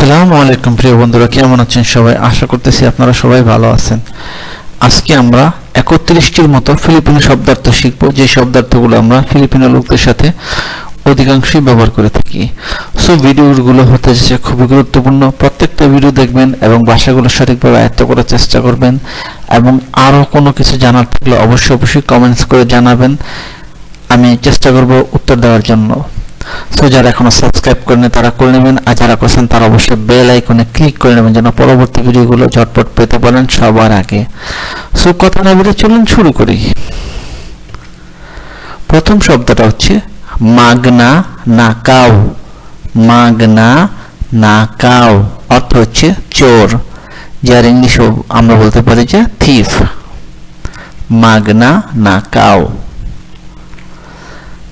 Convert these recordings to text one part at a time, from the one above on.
আসসালামু আলাইকুম, প্রিয় বন্ধুরা, কেমন আছেন সবাই? আশা করতেছি আপনারা সবাই ভালো আছেন। আজকে আমরা একত্রিশটির মতো ফিলিপিনো শব্দার্থ শিখব। যে শব্দার্থগুলো আমরা ফিলিপিনো লোকদের সাথে অধিকাংশই ব্যবহার করে থাকি। সো, ভিডিওগুলো হতে যাচ্ছে খুবই গুরুত্বপূর্ণ। প্রত্যেকটা ভিডিও দেখবেন এবং ভাষাগুলো সঠিকভাবে আয়ত্ত করার চেষ্টা করবেন এবং আরও কোনো কিছু জানার থাকলে অবশ্যই অবশ্যই কমেন্টস করে জানাবেন। আমি চেষ্টা করব উত্তর দেওয়ার জন্য। সো যারা এখনও সাবস্ক্রাইব করেন তারা করে নেবেন। আর যারা করছেন, তারা অবশ্যই বেল আইকনে ক্লিক করে নেবেন, যেন পরবর্তী ভিডিওগুলো ঝটপট পেতে পারেন সবার আগে। সো কথা না বলে চলুন শুরু করি। প্রথম শব্দটা হচ্ছে, মাগনা নাকাও মাগনা নাকাও অর্থ হচ্ছে, চোর। যার ইংলিশ আমরা বলতে পারি যে, থিফ। মাগনা নাকাও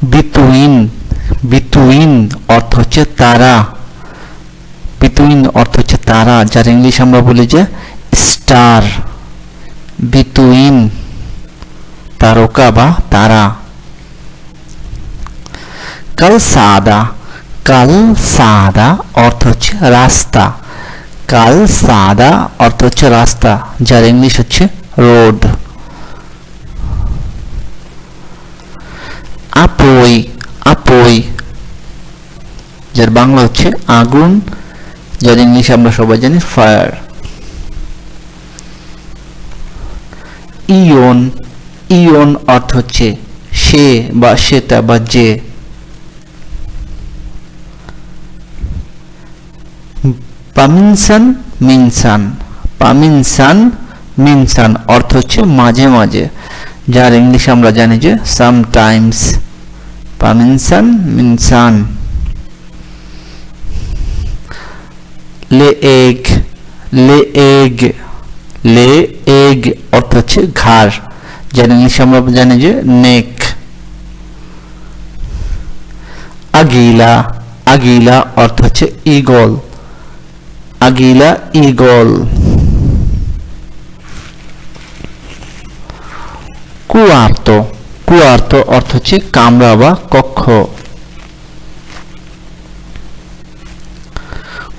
বিটুইন। বিটুইন অর্থ হচ্ছে তারা। বিটুইন অর্থ হচ্ছে তারা, যার ইংলিশ আমরা বলি যে স্টার বিটুইন তারকা বা তারা। কাল সাদা কাল সাদা অর্থ হচ্ছে রাস্তা। কাল সাদা অর্থ হচ্ছে রাস্তা, যার ইংলিশ হচ্ছে রোড যার বাংলা হচ্ছে আগুন, যার ইংলিশ আমরা সবাই জানি ফায়ার। ইয়ন ইয়ন অর্থ হচ্ছে সে বা সেটা বা যে। পামিনসান, মিনসান। পামিনসান, মিনসান অর্থ হচ্ছে মাঝে মাঝে, যার ইংলিশ আমরা জানি যে সামটাইমস পামিনসান, মিনসান। লে এগ লে এগ লে এগ অর্থ হচ্ছে ঘাড়। যার ইংলিশ আমরা জানি যে নেক। আগিলা আগিলা অর্থ হচ্ছে ইগল আগিলা ইগল কুয়ার্ত কুয়ার্ত অর্থ হচ্ছে কামরা বা কক্ষ।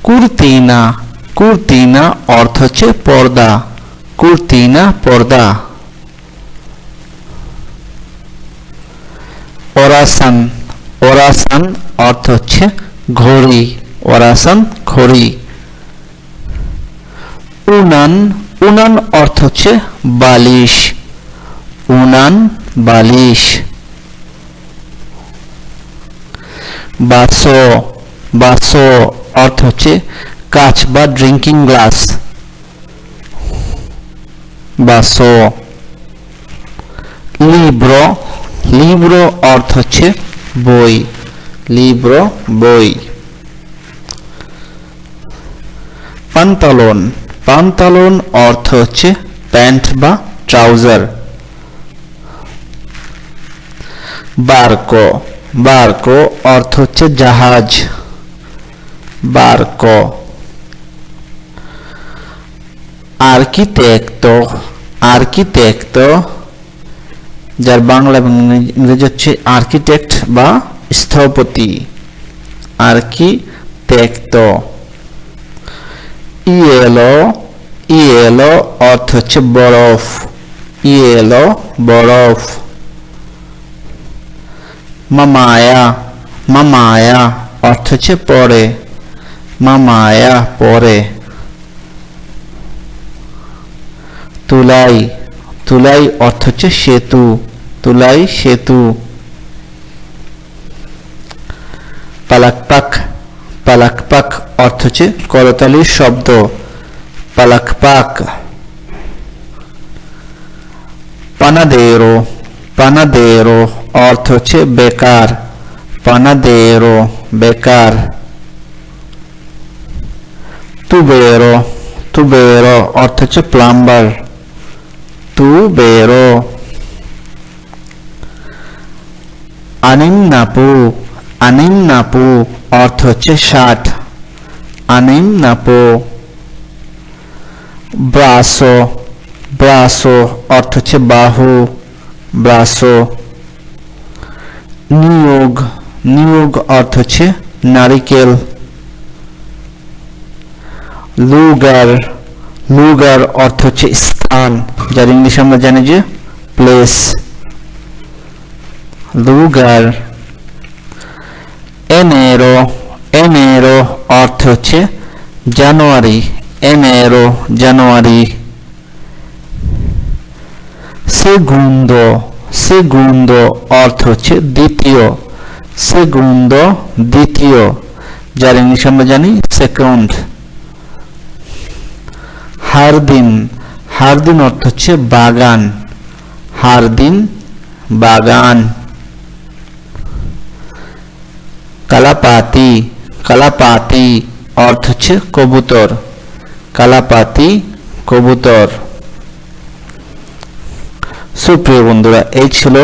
কুর্তিনা কুর্তিনা অর্থ হচ্ছে পর্দা, কুর্তিনা পর্দা। ওরাসান ওরাসান অর্থ হচ্ছে ঘড়ি, ওরাসান ঘড়ি। উনান উনান অর্থ হচ্ছে বালিশ, উনান বালিশ। বাসো বাসো অর্থ হচ্ছে কাচ বা ড্রিঙ্কিং গ্লাস বাসো লিব্রো লিব্রো অর্থ হচ্ছে বই লিব্রো বই। পান্তালন পান্তালন অর্থ হচ্ছে প্যান্ট বা ট্রাউজার বার্কো বার্কো অর্থ হচ্ছে জাহাজ। বার্কো আর্কিটেক্টো আর্কিটেক্টো যার বাংলা এবং ইংরেজি হচ্ছে আর্কিটেক্ট বা স্থপতি। আর্কিটেক্টো ইয়েলো ইয়েলো অর্থ হচ্ছে বরফ। ইয়েলো বরফ। মামায়া মামায়া অর্থ হচ্ছে পরে। মামায়া পরে তুলাই তুলাই অর্থ হচ্ছে সেতু। তুলাই সেতু. পালাকপাক পালাকপাক অর্থ হচ্ছে করতালির শব্দ। পালাকপাক পানাদেরো পানাদেরো অর্থ হচ্ছে বেকার। পানাদেরো বেকার. তুবেরো তুবেরো অর্থ হচ্ছে প্লাম্বার তুবেরো আনিন্নাপু আনিন্নাপু অর্থ হচ্ছে ষাট আনিন্নাপু ব্রাসো ব্রাসো অর্থ হচ্ছে বাহু ব্রাসো নিয়োগ নিয়োগ অর্থ হচ্ছে নারিকেল লুগার লুগার অর্থ হচ্ছে স্থান, যার ইংলিশ আমরা জানি যে প্লেস লুগার এনেরো এনেরো অর্থ হচ্ছে জানুয়ারি এনেরো জানুয়ারি. সেগুন্দো সেগুন্দো অর্থ হচ্ছে দ্বিতীয় সেগুন্দো দ্বিতীয়, যার ইংলিশ আমরা জানি সেকেন্ড হারদিন হারদিন অর্থ হচ্ছে বাগান। হারদিন, বাগান। কালাপাতি কালাপাতি অর্থ হচ্ছে কবুতর। কালাপাতি, কবুতর। সুপ্রিয় বন্ধুরা, এই ছিল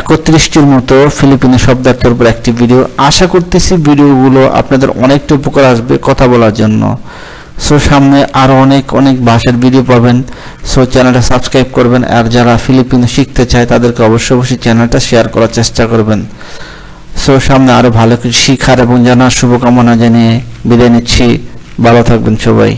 একত্রিশটির মতো ফিলিপিনো শব্দার্থের উপর একটি ভিডিও। আশা করতেছি ভিডিওগুলো আপনাদের অনেকটা উপকার আসবে কথা বলার জন্য। সো সামনে আরও অনেক অনেক ভাষার ভিডিও পাবেন। সো চ্যানেলটা সাবস্ক্রাইব করবেন, আর যারা ফিলিপিনো শিখতে চায়, তাদেরকে অবশ্যই অবশ্যই চ্যানেলটা শেয়ার করার চেষ্টা করবেন। সো সামনে আরও ভালো কিছু শিখার এবং জানার শুভকামনা জানিয়ে বিদায় নিচ্ছি। ভালো থাকবেন সবাই।